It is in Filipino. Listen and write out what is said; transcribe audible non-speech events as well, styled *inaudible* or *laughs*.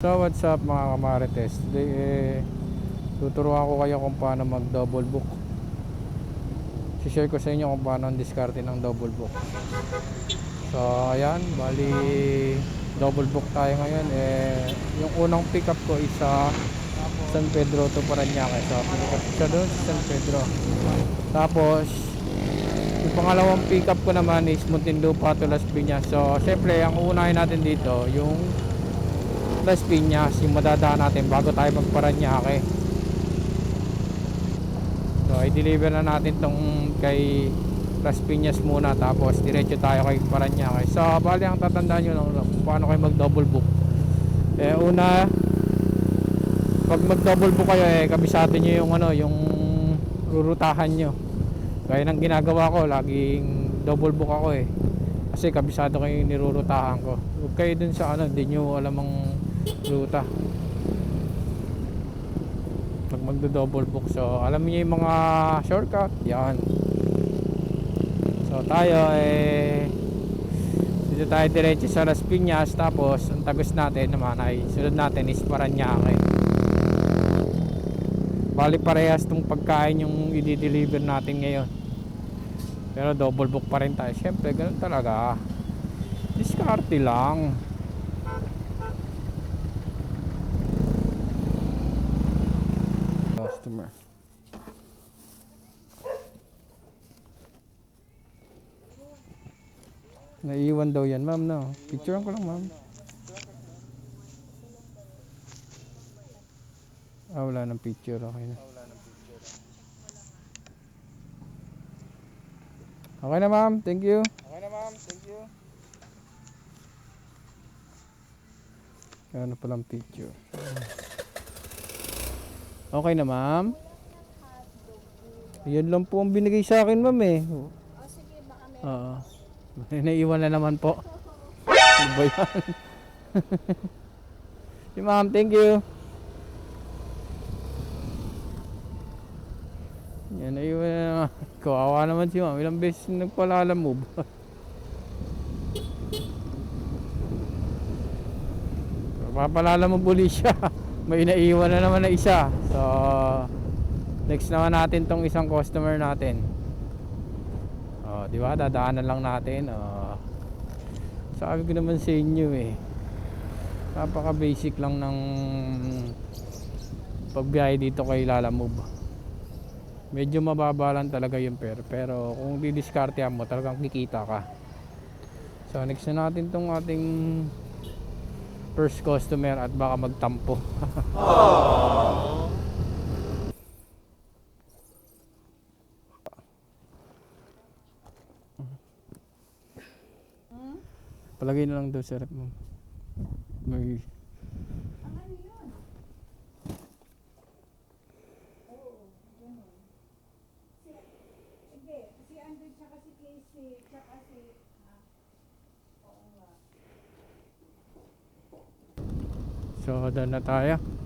So what's up mga kamarites? Today eh Tuturuan ko kayo kung paano mag double book. Share ko sa inyo kung paano ang diskarte ng double book. So ayan Bali Double book tayo ngayon. Eh Yung unang pick up ko is sa San Pedro to Paranaque. So pick up siya doon sa San Pedro. Tapos Yung pangalawang pick up ko naman is Muntinlupa to Las Piñas. So syempre ang uunahin natin dito Yung Las Piñas yung madadaan natin bago tayo magparanyake so i-deliver na natin tong kay Las Piñas muna tapos diretso tayo kay Paranaque so bali ang tatandaan nyo lang kung paano kayo mag double book. Eh una pag mag double book kayo eh kabisado nyo yung ano yung rurutahan nyo. Gaya ng ginagawa ko laging double book ako eh. Kasi kabisado kayo yung nirurutahan ko. Huwag kayo dun sa ano hindi nyo alam ang ruta pag magdo double book so alam niyo yung mga shortcut? Yan. So tayo eh dito tayo diretso sa Las Piñas tapos ang tagos natin naman ay sunod natin is Paranaque. Bali parehas tong pagkain yung i-deliver natin ngayon. Pero double book pa rin tayo. Syempre ganun talaga. Diskarte lang Naiiwan daw yan, ma'am, no? Picturean ko lang, ma'am. Ah, wala ng picture. Okay na. Okay na, ma'am. Thank you. Okay na ma'am, thank you. Ano palang picture? Okay na, ma'am. Yan lang po ang binigay sa akin, ma'am, eh. O sige, baka may Oo. May *laughs* naiwan na naman po. Ano ba yan? *laughs* si ma'am, thank you. Yan, naiwan na naman. *laughs* Kawawa naman si ma'am. Ilang beses nagpalala move. Papalala mo buli siya. May naiwan na naman na isa. So, next naman natin tong isang customer natin. Oh, di ba? Dadaanan lang natin. Oh. Sabi ko naman sa inyo eh. Napaka basic lang ng pagbiyahe dito kay Lala Move. Medyo mababa lang talaga yung pera. Pero kung didiskartehan mo, talagang kikita ka. So next na natin tong ating first customer at baka magtampo. *laughs* Palagay na lang daw sa rep mo. May. So, doon na tayo.